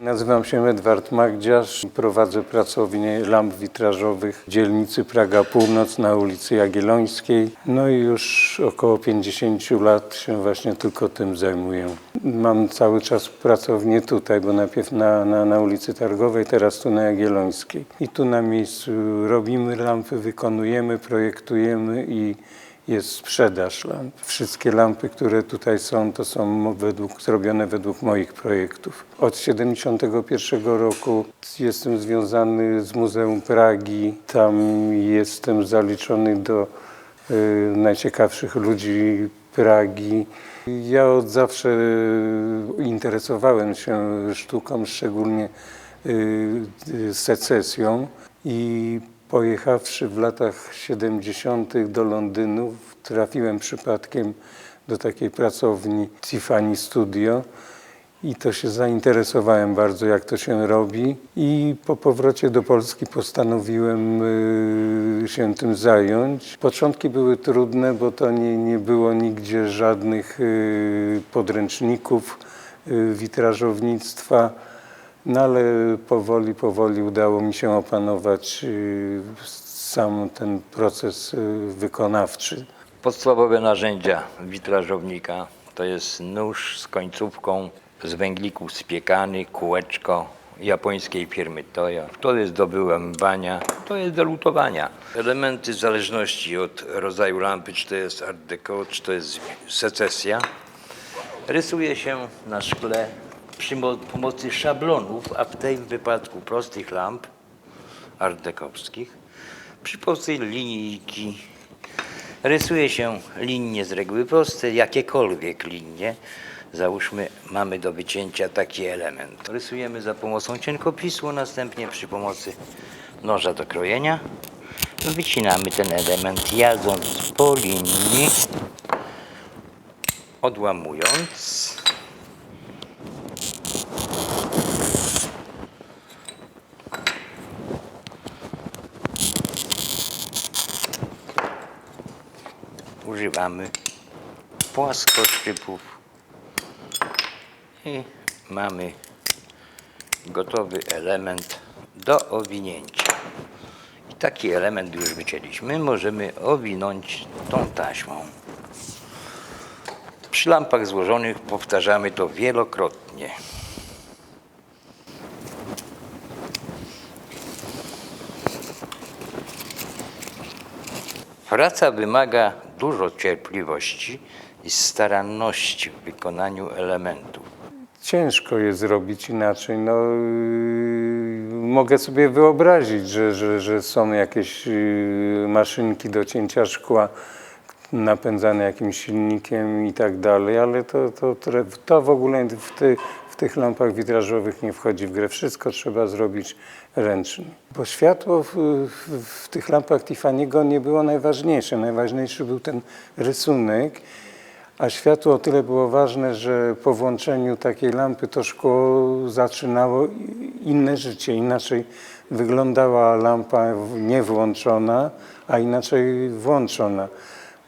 Nazywam się Edward Magdziarz, prowadzę pracownię lamp witrażowych w dzielnicy Praga Północ na ulicy Jagiellońskiej. No i już około 50 lat się właśnie tylko tym zajmuję. Mam cały czas pracownię tutaj, bo najpierw na, na, na ulicy Targowej, teraz tu na Jagiellońskiej. I tu na miejscu robimy lampy, wykonujemy, projektujemy i jest sprzedaż lamp. Wszystkie lampy, które tutaj są, to są według, zrobione według moich projektów. Od 1971 roku jestem związany z Muzeum Pragi. Tam jestem zaliczony do y, najciekawszych ludzi Pragi. Ja od zawsze y, interesowałem się sztuką, szczególnie y, y, secesją i pojechawszy w latach 70. do Londynu, trafiłem przypadkiem do takiej pracowni Tiffany Studio i to się zainteresowałem bardzo, jak to się robi. I po powrocie do Polski postanowiłem y, się tym zająć. Początki były trudne, bo to nie, nie było nigdzie żadnych y, podręczników y, witrażownictwa. No ale powoli, powoli udało mi się opanować y, sam ten proces y, wykonawczy. Podstawowe narzędzia witrażownika to jest nóż z końcówką z węglików spiekany, kółeczko japońskiej firmy Toyo. To jest do wyłębania, to jest do lutowania. Elementy w zależności od rodzaju lampy, czy to jest art deco, czy to jest secesja, rysuje się na szkle przy mo- pomocy szablonów, a w tym wypadku prostych lamp art dekowskich, przy pomocy linijki Rysuje się linie z reguły proste, jakiekolwiek linie. Załóżmy, mamy do wycięcia taki element. Rysujemy za pomocą cienkopisu, następnie przy pomocy noża do krojenia wycinamy ten element jadąc po linii, odłamując. Używamy płaskoszczypów i mamy gotowy element do owinięcia. I taki element już wycięliśmy, możemy owinąć tą taśmą. Przy lampach złożonych powtarzamy to wielokrotnie. Praca wymaga dużo cierpliwości i staranności w wykonaniu elementów. Ciężko jest zrobić inaczej. No, yy, mogę sobie wyobrazić, że, że, że są jakieś yy, maszynki do cięcia szkła napędzane jakimś silnikiem i tak dalej, ale to, to, to w ogóle w, ty, w tych lampach witrażowych nie wchodzi w grę. Wszystko trzeba zrobić ręcznie. Bo światło w, w, w tych lampach Tiffany'ego nie było najważniejsze. Najważniejszy był ten rysunek. A światło o tyle było ważne, że po włączeniu takiej lampy to szkło zaczynało inne życie. Inaczej wyglądała lampa niewłączona, a inaczej włączona.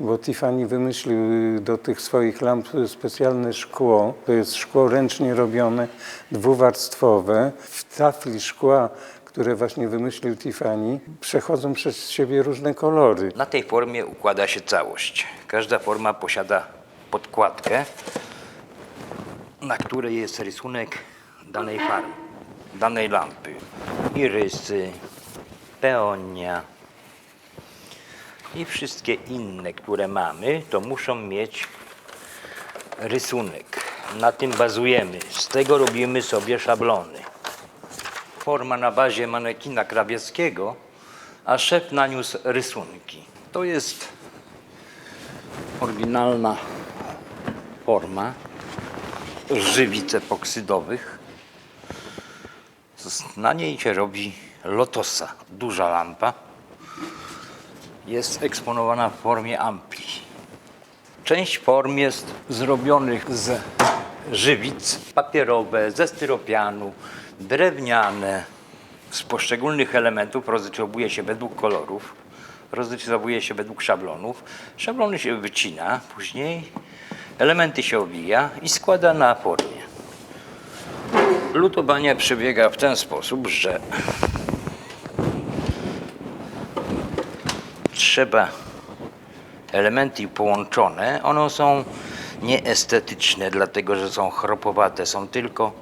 Bo Tiffany wymyślił do tych swoich lamp specjalne szkło. To jest szkło ręcznie robione, dwuwarstwowe. W tafli szkła, które właśnie wymyślił Tiffany, przechodzą przez siebie różne kolory. Na tej formie układa się całość. Każda forma posiada podkładkę, na której jest rysunek danej farby, danej lampy. Irysy, peonia i wszystkie inne, które mamy, to muszą mieć rysunek. Na tym bazujemy. Z tego robimy sobie szablony. Forma na bazie manekina krawieckiego, a szef naniósł rysunki. To jest oryginalna forma żywic epoksydowych. Na niej się robi lotosa, duża lampa. Jest eksponowana w formie ampli. Część form jest zrobionych z żywic papierowe, ze styropianu, drewniane. Z poszczególnych elementów rozrysowuje się według kolorów, rozrysowuje się według szablonów. Szablony się wycina później, elementy się owija i składa na formie. Lutowanie przebiega w ten sposób, że trzeba elementy połączone, one są nieestetyczne, dlatego że są chropowate, są tylko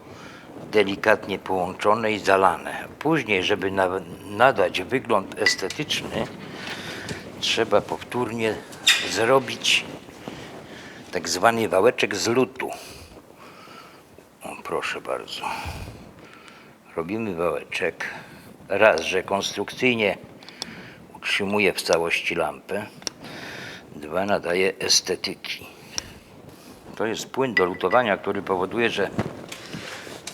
delikatnie połączone i zalane. Później, żeby na, nadać wygląd estetyczny, trzeba powtórnie zrobić tak zwany wałeczek z lutu. O, proszę bardzo. Robimy wałeczek. Raz, że konstrukcyjnie utrzymuje w całości lampę. Dwa, nadaje estetyki. To jest płyn do lutowania, który powoduje, że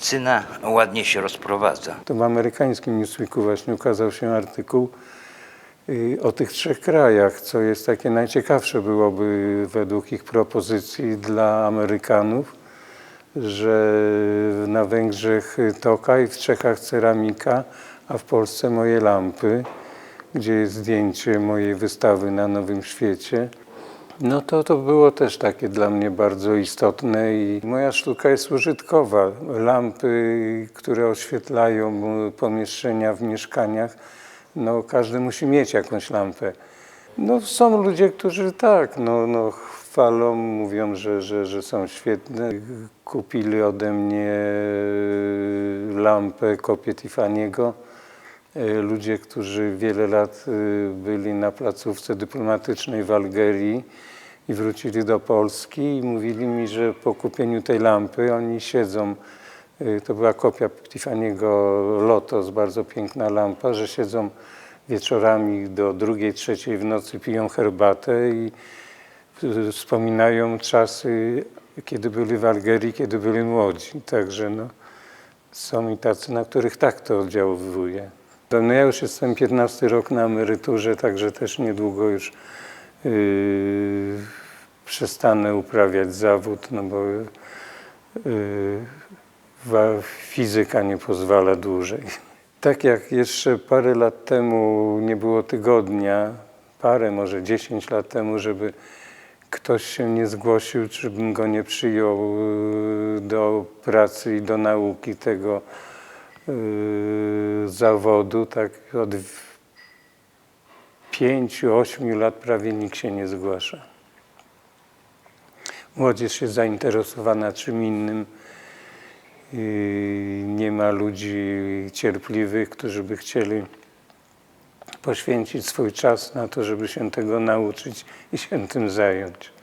cyna ładnie się rozprowadza. To w amerykańskim Newsweeku właśnie ukazał się artykuł y, o tych trzech krajach, co jest takie najciekawsze byłoby według ich propozycji dla Amerykanów, że na Węgrzech Tokaj, w Czechach ceramika, a w Polsce moje lampy, gdzie jest zdjęcie mojej wystawy na Nowym Świecie. No to to było też takie dla mnie bardzo istotne i moja sztuka jest użytkowa. Lampy, które oświetlają pomieszczenia w mieszkaniach, no każdy musi mieć jakąś lampę. No są ludzie, którzy tak, no, no chwalą, mówią, że, że, że są świetne. Kupili ode mnie lampę, kopię Tiffany'ego. Y, Ludzie, którzy wiele lat y, byli na placówce dyplomatycznej w Algerii i wrócili do Polski i mówili mi, że po kupieniu tej lampy oni siedzą, y, to była kopia Tiffany'ego Lotos, bardzo piękna lampa, że siedzą wieczorami do drugiej, trzeciej w nocy, piją herbatę i y, wspominają czasy, kiedy byli w Algerii, kiedy byli młodzi. Także no, są i tacy, na których tak to oddziaływuje. No ja już jestem 15 rok na emeryturze, także też niedługo już yy, przestanę uprawiać zawód, no bo yy, fizyka nie pozwala dłużej. Tak jak jeszcze parę lat temu nie było tygodnia, parę, może 10 lat temu, żeby ktoś się nie zgłosił, czy bym go nie przyjął yy, do pracy i do nauki tego zawodu, tak od pięciu, ośmiu lat prawie nikt się nie zgłasza. Młodzież jest zainteresowana czym innym. i Nie ma ludzi cierpliwych, którzy by chcieli poświęcić swój czas na to, żeby się tego nauczyć i się tym zająć.